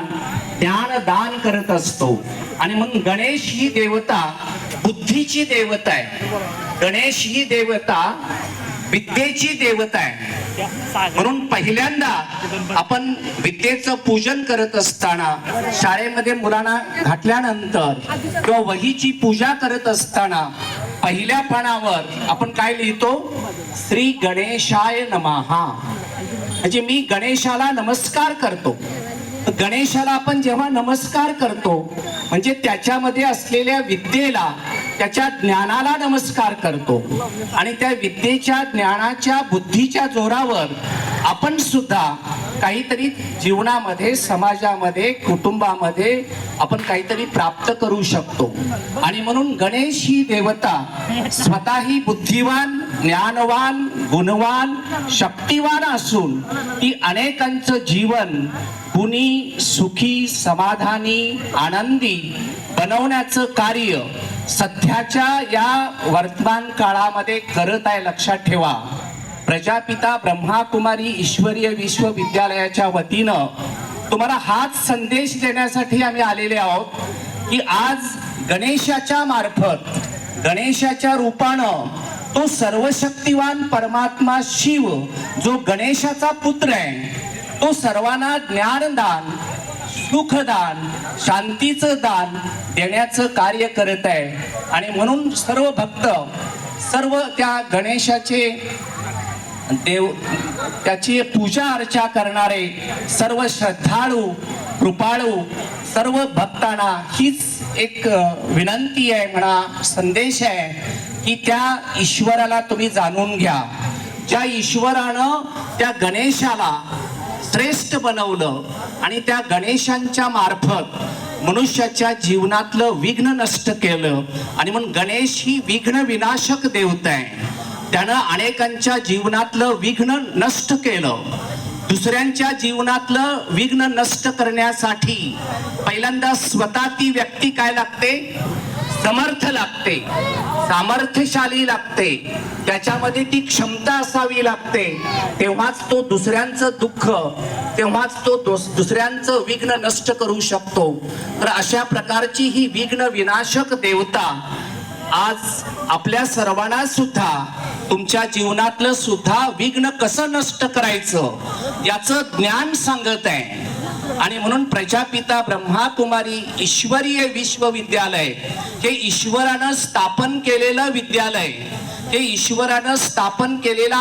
दान ज्ञान दान करत असतो. आणि म्हणून गणेश ही देवता बुद्धीची देवता आहे. गणेश ही देवता विद्येची देवता आहे. म्हणून पहिल्यांदा आपण विद्येचं पूजन करत असताना शाळेमध्ये मुलांना घातल्यानंतर किंवा वहीची पूजा करत असताना पहिल्या पानावर आपण काय लिहितो? श्री गणेशाय नमहा म्हणजे मी गणेशाला नमस्कार करतो. गणेशाला आपण जेव्हा नमस्कार करतो म्हणजे त्याच्यामध्ये असलेल्या विद्येला त्याच्या ज्ञानाला नमस्कार करतो. आणि त्या विद्येच्या ज्ञानाच्या बुद्धीच्या जोरावर आपण सुद्धा काहीतरी जीवनामध्ये समाजामध्ये कुटुंबामध्ये आपण काहीतरी प्राप्त करू शकतो. आणि म्हणून गणेश ही देवता स्वतःही बुद्धिवान ज्ञानवान गुणवान शक्तिवान असून ती अनेकांचं जीवन गुणी सुखी समाधानी आनंदी बनवण्याचं कार्य सध्याच्या या वर्तमान काळामध्ये करत आहे लक्षात ठेवा. प्रजापिता ब्रह्माकुमारी ईश्वरीय विश्वविद्यालयाच्या वतीनं तुम्हाला हाच संदेश देण्यासाठी आम्ही आलेले आहोत की आज गणेशाच्या मार्फत गणेशाच्या रूपानं तो सर्वशक्तिवान परमात्मा शिव जो गणेशाचा पुत्र आहे तो सर्वांना ज्ञानदान सुखदान शांतीचं दान देण्याचं कार्य करत आहे. आणि म्हणून सर्व भक्त सर्व त्या गणेशाचे देव त्याची पूजा अर्चा करणारे सर्व श्रद्धाळू कृपाळू सर्व भक्तांना हीच एक विनंती आहे म्हणा संदेश आहे की त्या ईश्वराला तुम्ही जाणून घ्या. ज्या ईश्वरानं त्या गणेशाला श्रेष्ठ बनवलं आणि त्या गणेशांच्या मार्फत मनुष्याच्या जीवनातलं विघ्न नष्ट केलं. आणि म्हणून गणेश ही विघ्न विनाशक देवता आहे. त्यानं अनेकांच्या जीवनातलं विघ्न नष्ट केलं. दुसऱ्यांच्या जीवनातलं विघ्न नष्ट करण्यासाठी पहिल्यांदा स्वतः ती व्यक्ती काय लागते? समर्थ लागते. सामर्थ्यशाली लागते. त्याच्यामध्ये ती क्षमता असावी लागते. तेव्हाच तो दुसऱ्यांचं दुःख तेव्हाच तो दुसऱ्यांचं विघ्न नष्ट करू शकतो. तर अशा प्रकारची ही विघ्न विनाशक देवता आज आपल्या सर्वांना सुद्धा तुमच्या जीवनातलं सुद्धा विघ्न कसं नष्ट करायचं याचं ज्ञान सांगत आहे. आणि म्हणून प्रजापिता ब्रह्माकुमारी ईश्वरीय विश्वविद्यालय हे ईश्वरानं स्थापन केलेलं विद्यालय हे ईश्वरानं स्थापन केलेला